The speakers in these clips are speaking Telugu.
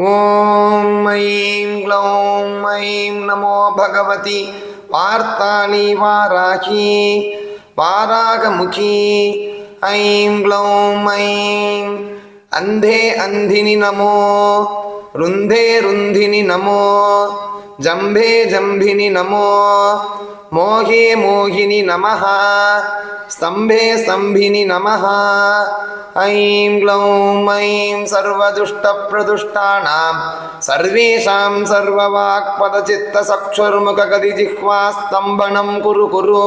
ॐ ऐं ग्लौं ऐं नमो भगवति वार्ताली वाराही वारागमुखी ऐं ग्लौं ऐं अन्धे अन्धिनि नमो रुन्धे रुन्धिनि नमो जम्भे जम्भिनि नमो मोहे मोहिनि नमः स्तम्भे स्तम्भिनि नमः ऐं ग्लौं ऐं सर्वदुष्टप्रदुष्टानां सर्वेषां सर्ववाक्पदचित्तसक्षुर्मुखगदिजिह्वास्तम्भनं कुरु कुरु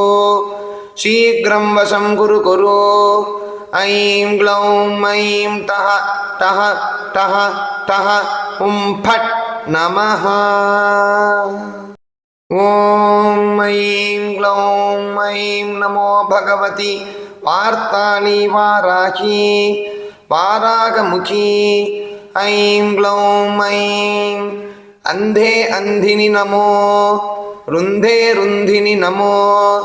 शीघ्रं वशं कुरु कुरु ऐं ग्लौं ऐं टः टः टः टः हुं फट् नमः ஓம் ஐம் க்ளௌம் ஐம் நமோ பகவதி. வார்த்தாளி வாராகி. வாராகமுகி. ஐம் க்ளௌம் ஐம். அந்தே அந்தினி நமோ. ருந்தே ருந்தினி நமோ.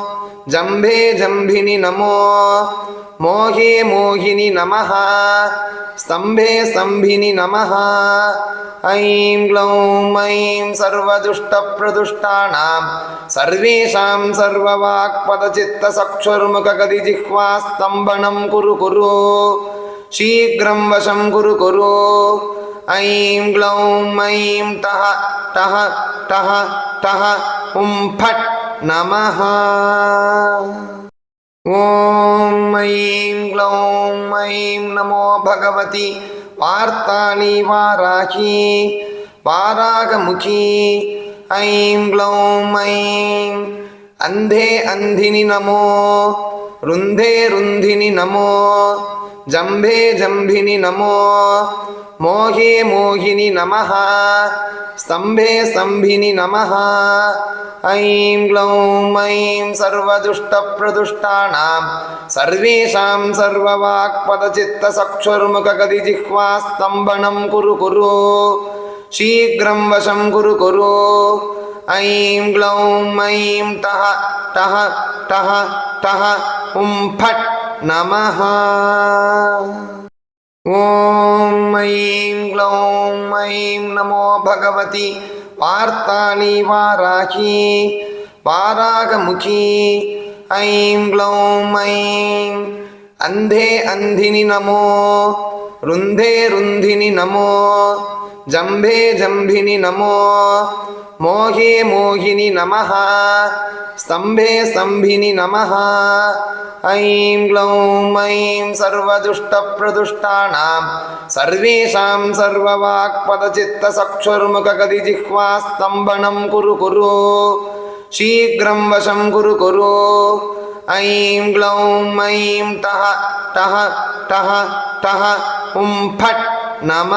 ஜம்பே ஜம்பினி நமோ. மோகே மோகினி நமஹ. ஸ்தம்பே ஸ்தம்பினி நமஹ. ऐं ग्लौं ऐं सर्वदुष्टप्रदुष्टानां सर्वेषां सर्ववाक्पदचित्तसक्षुर्मुखगदिजिह्वास्तम्भनं कुरु कुरु शीघ्रं वशं कुरु कुरु ऐं ग्लौं ऐं टः टः टः टः हुं फट् नमः ॐ ऐं ग्लौं ऐं नमो भगवति వార్తాని వారాహి వారాగముఖి. ఐం గ్లౌం ఐం. అంధే అంధిని నమో రుంధే రుంధిని నమో జంభే జంభిని నమో मोहे मोहिनि नमः स्तम्भे स्तम्भिनि नमः ऐं ग्लौं ऐं सर्वदुष्टप्रदुष्टानां सर्वेषां सर्ववाक्पदचित्तसक्षुर्मुखगदिजिह्वास्तम्भनं कुरु कुरु शीघ्रं वशं कुरु कुरु ऐं ग्लौं ऐं टः टः टः टः हुं फट् नमः ॐ ऐं ग्लौं ऐं नमो भगवति वार्ताली वाराही वारागमुखी ऐं ग्लौं ऐं अन्धे अन्धिनि नमो रुन्धे रुन्धिनि नमो जम्भे जम्भिनि नमो मोहे मोहिनि नमः स्तम्भे स्तम्भिनि नमः ऐं ग्लौं ऐं सर्वदुष्टप्रदुष्टानां सर्वेषां सर्ववाक्पदचित्तसक्षुर्मुखगदिजिह्वास्तम्भनं कुरु कुरु शीघ्रं वशं कुरु कुरु ऐं ग्लौं ऐं टः टः टः टः हुं फट् నమ.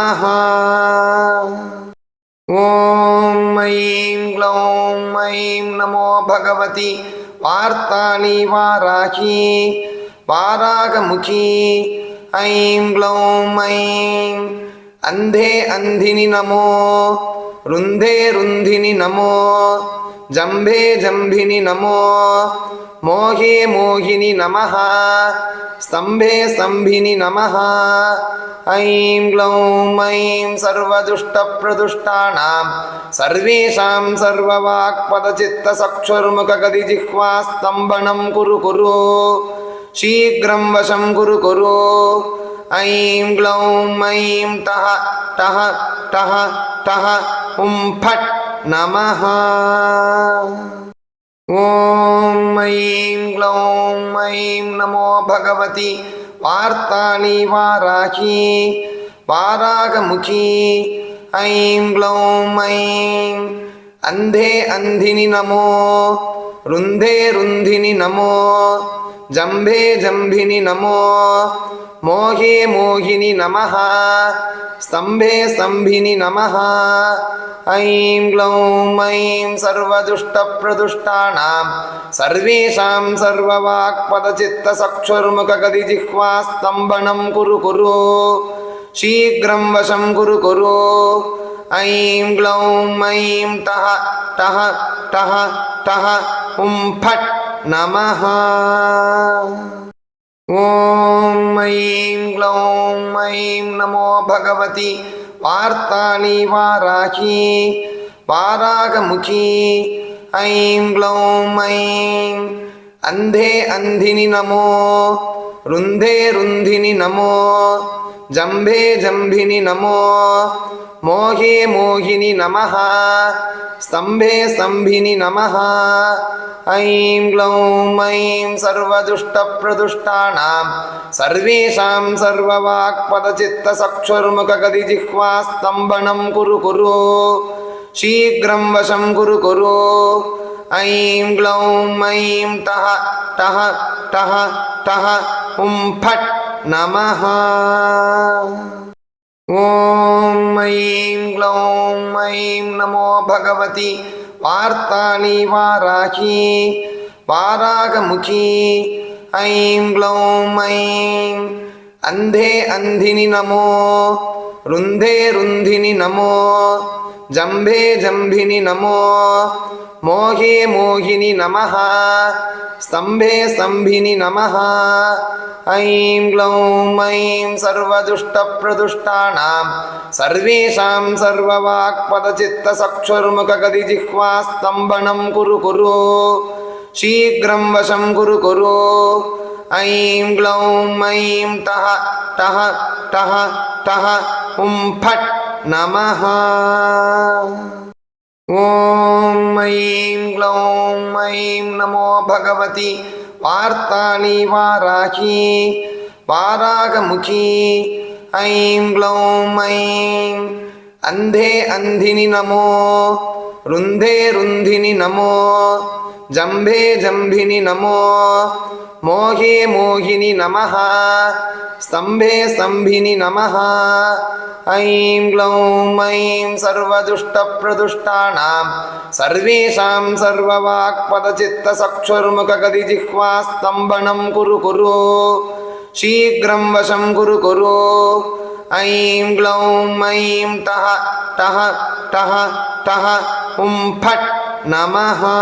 ఓం ఐం గ్లౌం ఐం నమో భగవతి వార్తాళి వారాహి వారాగముఖి. ఐం గ్లౌం ఐం అంధే అంధిని నమో రుంధే రుంధిని నమో జంభే జంభిని నమో మోహే మోహిని నమ. స్తంభే స్తంభిని నమ. ऐं ग्लौं ऐं सर्वदुष्टप्रदुष्टानां सर्वेषां सर्ववाक्पदचित्तसक्षुर्मुखगदिजिह्वास्तम्भनं कुरु कुरु शीघ्रं वशं कुरु कुरु ऐं ग्लौं ऐं टः टः टः टः हुं फट् नमः ॐ ऐं ग्लौं ऐं नमो भगवति వార్తాని వారాహి వారాగముఖి. ఐం గ్లౌం ఐం. అంధే అంధిని నమో రుంధే రుంధిని నమో జంభే జంభిని నమో मोहे मोहिनि नमः स्तम्भे स्तम्भिनि नमः ऐं ग्लौं ऐं सर्वदुष्टप्रदुष्टानां सर्वेषां सर्ववाक्पदचित्तसक्षुर्मुखगदिजिह्वास्तम्भनं कुरु कुरु शीघ्रं वशं कुरु कुरु ऐं ग्लौं ऐं टः टः टः टः हुं फट् नमः ॐ ऐं ग्लौं ऐं नमो भगवति वार्ताली वाराही वारागमुखी ऐं ग्लौं ऐं अन्धे अन्धिनि नमो रुन्धे रुन्धिनि नमो जम्भे जम्भिनि नमो மோகே மோகினி நமஹா ஸ்தம்பே ஸ்தம்பினி நமஹா ऐं ग्लौं ऐं सर्वदुष्टप्रदुष्टानां सर्वेषां सर्ववाक्पदचित्तसक्षुर्मुखगतिजिह्वास्तम्भनं कुरु कुरु शीघ्रं वशं कुरु कुरु ऐं ग्लौं ऐं टः टः टः टः उं फट् नमः ఓం ఐం గ్లౌం ఐం నమో భగవతి వార్తాళి వారాహి వారాగముఖి ఐం గ్లౌం ఐం అంధే అంధిని నమో రుంధే రుంధిని నమో జంభే జంభిని నమో మోహే మోహిని నమ స్తంభే స్తంభిని నమ. ఐం గ్లౌం ఐం సర్వదుష్టప్రదుష్టానాం సర్వేషాం సర్వవాక్పదచిత్తసక్షుర్ముఖగదిజిహ్వా స్తంభనం కురు కురు శీఘ్రం వశం కురు కురు. ఐం గ్లౌం ఐం టహ టహ టహ టహ ఉం ఫట్ నమ. ఓం ఐం గ్లౌం ఐం నమో భగవతి వార్తాళి వారాహి వారాగముఖి. ఐం గ్లౌం ఐం అంధే అంధిని నమో రుంధే రుంధిని నమో. ஜம்பே ஜம்பினி நமோ. மோகே மோகினி நமஹ. ஸ்தம்பே ஸ்தம்பினி நமஹ. ஐம் க்ளௌம் ஐம் சர்வதுஷ்டப்பிரதுஷ்டானாம். சர்வேஷாம் சர்வவாக்பதசித்த சக்ஷுர்முககதிஜிஹ்வாஸ்தம்பனம் குரு குரு. शीघ्रं वशं कुरु कुरु ऐं ग्लौं ऐं टः टः टः टः उं फट् namaha